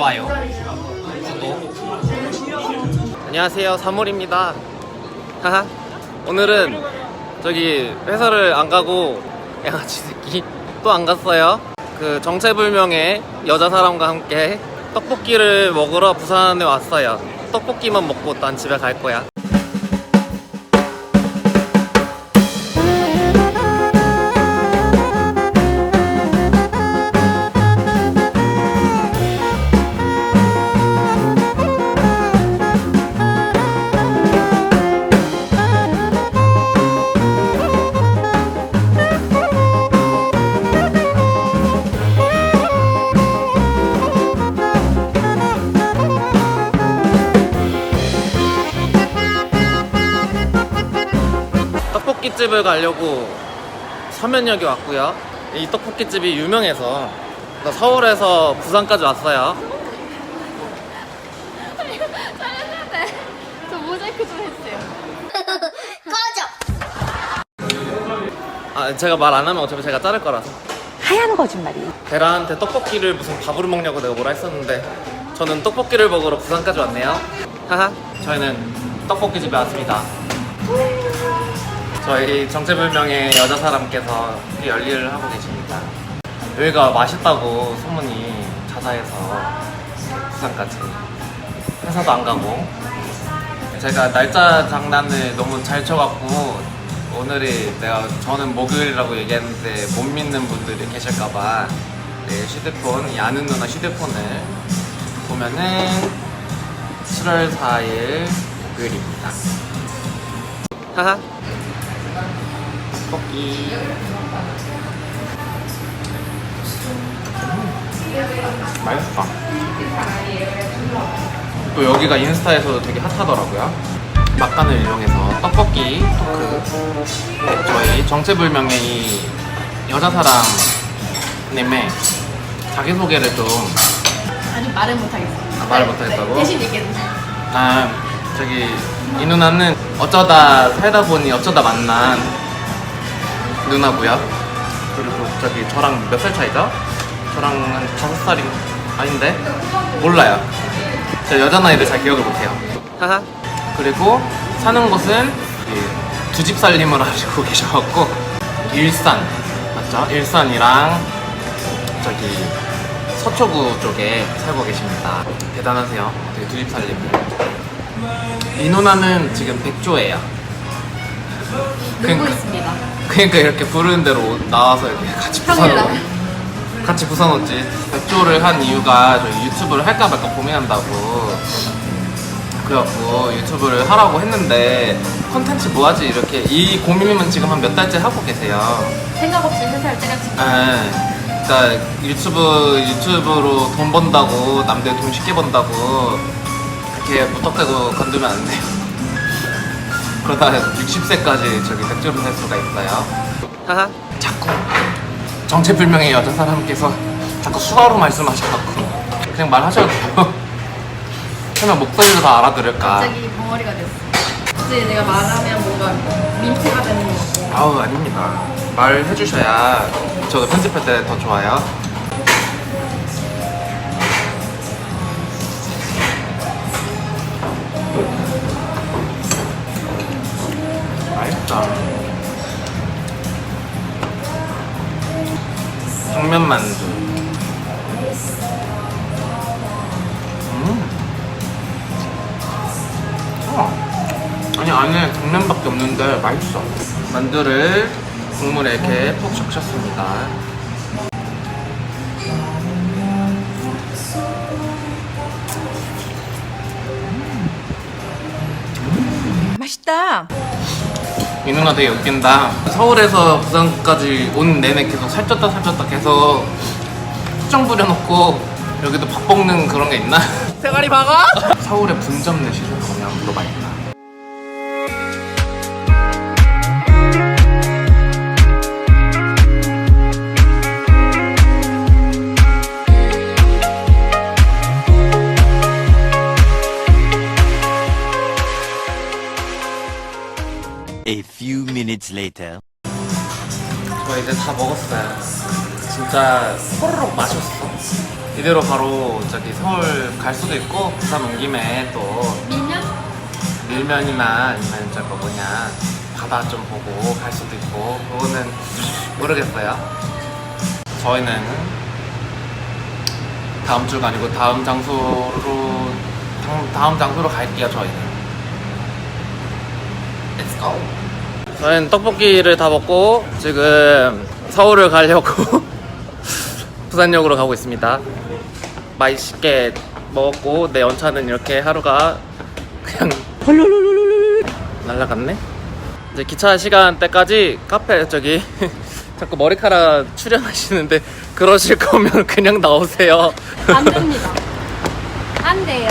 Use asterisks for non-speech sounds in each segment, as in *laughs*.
좋아요, 구독. 안녕하세요, 사물입니다. 하하. 오늘은 저기 회사를 안 가고 양아치 새끼 또 안 갔어요. 그 정체불명의 여자 사람과 함께 떡볶이를 먹으러 부산에 왔어요. 떡볶이만 먹고 난 집에 갈 거야. 떡볶이집을 가려고 서면역에 왔고요. 이 떡볶이집이 유명해서 나 서울에서 부산까지 왔어요. 잘했는데 저 모자이크 좀 해주세요. *laughs* 아, 제가 말 안 하면 어차피 제가 자를 거라서. 하얀 거짓말이. 베라한테 떡볶이를 무슨 밥으로 먹냐고 내가 뭐라 했었는데 저는 떡볶이를 먹으러 부산까지 왔네요. 하하. 저희는 떡볶이집에 왔습니다. 저희 정체불명의 여자 사람께서 이 열일을 하고 계십니다. 여기가 맛있다고 소문이 자자해서 부산까지 회사도 안 가고 제가 날짜 장난을 너무 잘 쳐갖고 오늘이 내가 저는 목요일이라고 얘기했는데 못 믿는 분들이 계실까봐 내 휴대폰 이 아는 누나 휴대폰을 보면은 7월 4일 목요일입니다. 하하. 떡볶이. 음, 맛있다. 또 여기가 인스타에서도 되게 핫하더라고요. 막간을 이용해서 떡볶이 토크. 네, 저희 정체불명의 이 여자 사람님의 자기소개를 좀 아직 말을 못하겠어. 아, 말을 못하겠다고? 대신 얘기해주세요. 아, 저기 이 누나는 어쩌다 살다 보니 어쩌다 만난 누나고요. 그리고 저기 저랑 몇 살 차이죠? 저랑 한 다섯 살이 아닌데 몰라요. 저 여자 나이를 잘 기억을 못해요. 하하. 그리고 사는 곳은 두 집 살림을 *laughs* 하시고 계셔갖고 일산 맞죠? 일산이랑 저기 서초구 쪽에 살고 계십니다. 대단하세요. 되게 두 집 살림. 이 누나는 지금 백조예요. 놀고 그러니까, 있습니다. 그러니까 이렇게 부르는 대로 나와서 이렇게 같이 부산 평일날. 같이 부산 왔지. 백조를 한 이유가 저희 유튜브를 할까 말까 고민한다고. 그래갖고 유튜브를 하라고 했는데 컨텐츠 뭐하지 이렇게 이 고민은 지금 한 몇 달째 하고 계세요. 생각 없이 회사를 때려치고. 예. 그러니까 유튜브 유튜브로 돈 번다고 남들 돈 쉽게 번다고 그렇게 무턱대고 건들면 안 돼요. 그러다 60세까지 저기 백조를 할 수가 있어요. 하하. 자꾸 정체불명의 여자 사람께서 자꾸 수화로 말씀하셔갖고 그냥 말하셔도 돼요. 그러면 목소리도 다 알아들을까. 갑자기 벙어리가 됐어. 이제 내가 말하면 뭔가 민폐가 되는 거 같고. 아우 아닙니다. 말해주셔야 저도 편집할 때 더 좋아요. 맛있다. 당면 만두. 음. 어. 아니 안에 당면밖에 없는데 맛있어. 만두를 국물에 이렇게 푹 적셨습니다. 맛있다. 이 누나 되게 웃긴다. 서울에서 부산까지 온 내내 계속 살쪘다 살쪘다 계속 수정 부려놓고 여기도 밥 먹는 그런 게 있나? *laughs* 대가리 박아? 서울에 분점 내시는 거냐 물어봐야겠다. Later. 저 이제 다 먹었어요. 진짜 호로록 마셨어. 이대로 바로 저기 서울 갈 수도 있고 부산 온 김에 또 밀면? 밀면이나 아니면 저거 뭐냐 바다 좀 보고 갈 수도 있고 그거는 모르겠어요. 저희는 다음 주가 아니고 다음 장소로 다음, 장소로 갈게요. 저희는. Let's go. 저희는 떡볶이를 다 먹고 지금 서울을 가려고 *laughs* 부산역으로 가고 있습니다. 맛있게 먹었고 내 연차는 이렇게 하루가 그냥 *laughs* 날라갔네. 이제 기차 시간 때까지 카페 저기 *laughs* 자꾸 머리카락 출연하시는데 그러실 거면 그냥 나오세요. 안 됩니다. 안 돼요.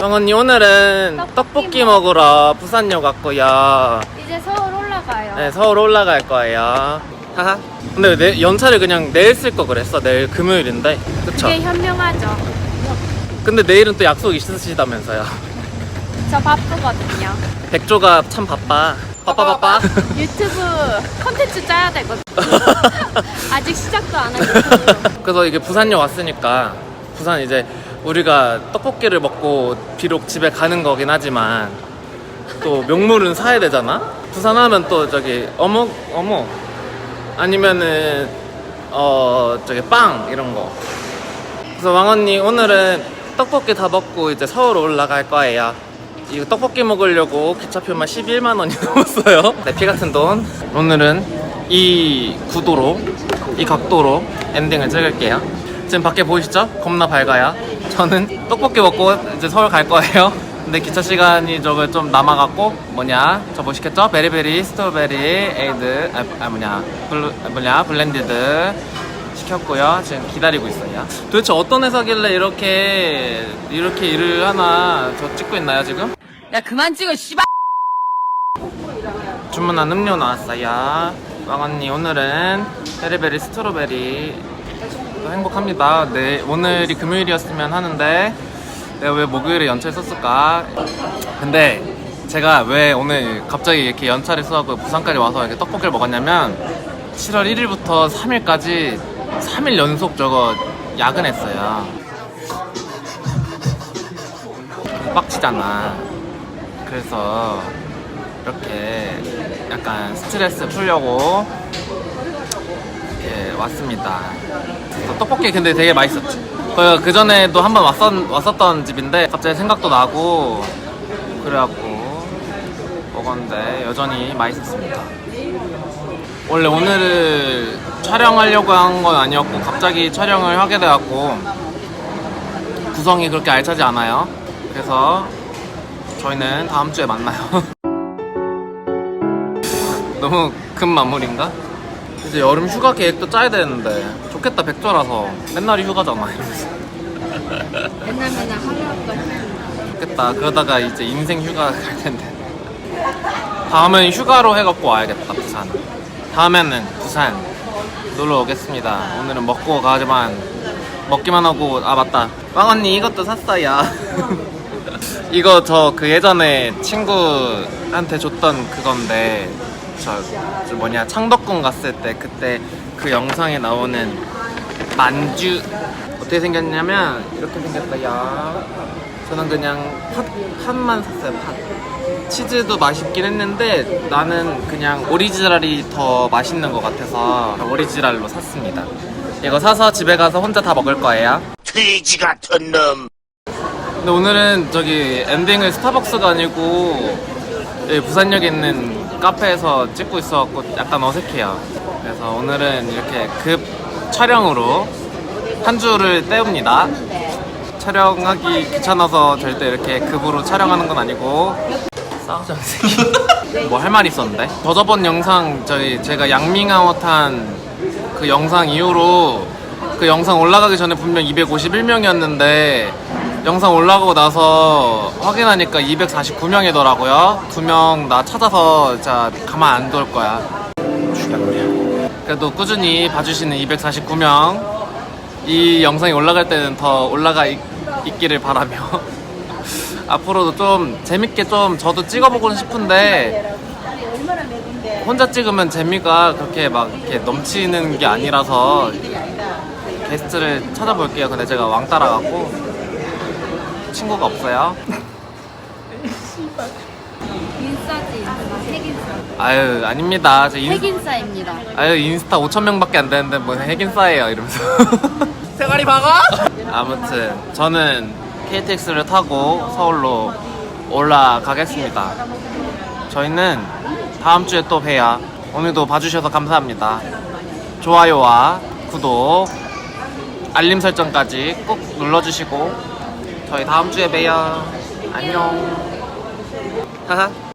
형 언니 오늘은 떡볶이 떡볶이 먹- 먹으러 부산역 왔고요. 이제 서울 올라가요. 네, 서울 올라갈 거예요. 하하. 근데 내, 연차를 그냥 내일 쓸 거 그랬어. 내일 금요일인데. 그쵸? 그게 현명하죠. 근데 내일은 또 약속 있으시다면서요. 저 바쁘거든요. 백조가 참 바빠. 바빠 바빠. 유튜브 컨텐츠 짜야 되거든요. *laughs* 아직 시작도 안한 유튜브. 그래서 이게 부산역 왔으니까 부산 이제 우리가 떡볶이를 먹고 비록 집에 가는 거긴 하지만 또 명물은 사야 되잖아. 부산 하면 또 저기 어묵 어묵 아니면은 어 저기 빵 이런 거. 그래서 왕 언니 오늘은 떡볶이 다 먹고 이제 서울 올라갈 거예요. 이거 떡볶이 먹으려고 기차표만 11만 원이 *laughs* 넘었어요. 내피 같은 돈. 오늘은 이 구도로, 이 각도로 엔딩을 찍을게요. 지금 밖에 보이시죠? 겁나 밝아요. 저는 떡볶이 먹고 이제 서울 갈 거예요. 근데 기차 시간이 저거 좀 남아갖고 뭐냐 저 보시겠죠? 베리베리 스트로베리 에이드 아, 아 뭐냐 블루 아, 뭐냐 블렌디드 시켰고요. 지금 기다리고 있어요. 도대체 어떤 회사길래 이렇게 이렇게 일을 하나 저 찍고 있나요 지금? 야 그만 찍어 씨발. 주문한 음료 나왔어요. 왕언니 오늘은 베리베리 스트로베리 또 행복합니다. 네 오늘이 금요일이었으면 하는데 내가 왜 목요일에 연차를 썼을까? 근데 제가 왜 오늘 갑자기 이렇게 연차를 써고 부산까지 와서 이렇게 떡볶이를 먹었냐면 7월 1일부터 3일까지 3일 연속 저거 야근했어요. 빡치잖아. 그래서 이렇게 약간 스트레스 풀려고 이렇게 왔습니다. 그래서 떡볶이 근데 되게 맛있었지. 그, 그 전에도 한번 왔었, 왔었던 집인데 갑자기 생각도 나고 그래갖고 먹었는데 여전히 맛있었습니다. 원래 오늘을 촬영하려고 한 건 아니었고 갑자기 촬영을 하게 돼갖고 구성이 그렇게 알차지 않아요. 그래서 저희는 다음 주에 만나요. *laughs* 너무 큰 마무리인가? 이제 여름 휴가 계획도 짜야 되는데 좋겠다 백조라서. 맨날이 휴가잖아. 이러면서 맨날 맨날 해. 좋겠다. 그러다가 이제 인생 휴가 갈 텐데. 다음은 휴가로 해갖고 와야겠다 부산. 다음에는 부산 놀러 오겠습니다. 오늘은 먹고 가지만 먹기만 하고 아 맞다. 빵 언니 이것도 샀어요. *laughs* 이거 저 그 예전에 친구한테 줬던 그건데 저, 저 뭐냐 창덕궁 갔을 때 그때 그 영상에 나오는 만주. 어떻게 생겼냐면 이렇게 생겼어요. 저는 그냥 팥, 팥만 샀어요 팥. 치즈도 맛있긴 했는데 나는 그냥 오리지널이 더 맛있는 것 같아서 오리지널로 샀습니다. 이거 사서 집에 가서 혼자 다 먹을 거예요. 돼지 같은 놈. 근데 오늘은 저기 엔딩을 스타벅스가 아니고 여기 부산역에 있는 카페에서 찍고 있어갖고 약간 어색해요. 그래서 오늘은 이렇게 급 촬영으로 한 주를 때웁니다. 촬영하기 귀찮아서 절대 이렇게 급으로 촬영하는 건 아니고 싸우자 *laughs* 뭐 할 말 있었는데 저 저번 영상 저희 제가 양밍아웃 한그 영상 이후로 그 영상 올라가기 전에 분명 251명이었는데 영상 올라가고 나서 확인하니까 249명이더라고요. 두 명 나 찾아서 자 가만 안 둘 거야. 그래도 꾸준히 봐주시는 249명 이 영상이 올라갈 때는 더 올라가 있, 있기를 바라며 *laughs* 앞으로도 좀 재밌게 좀 저도 찍어보고 싶은데 혼자 찍으면 재미가 그렇게 막 이렇게 넘치는 게 아니라서 게스트를 찾아볼게요. 근데 제가 왕따라 갖고 친구가 없어요. 인싸지 인싸 핵인싸 아유 아닙니다. 저 인, 핵인싸입니다 아유 인스타 5천 명밖에 안 되는데 뭐 핵인싸예요 이러면서. *laughs* 세가리 박아? 아무튼 저는 KTX를 타고 서울로 올라가겠습니다. 저희는 다음 주에 또 봬요. 오늘도 봐주셔서 감사합니다. 좋아요와 구독, 알림 설정까지 꼭 눌러주시고 저희 다음 주에 봬요. 안녕. 하하.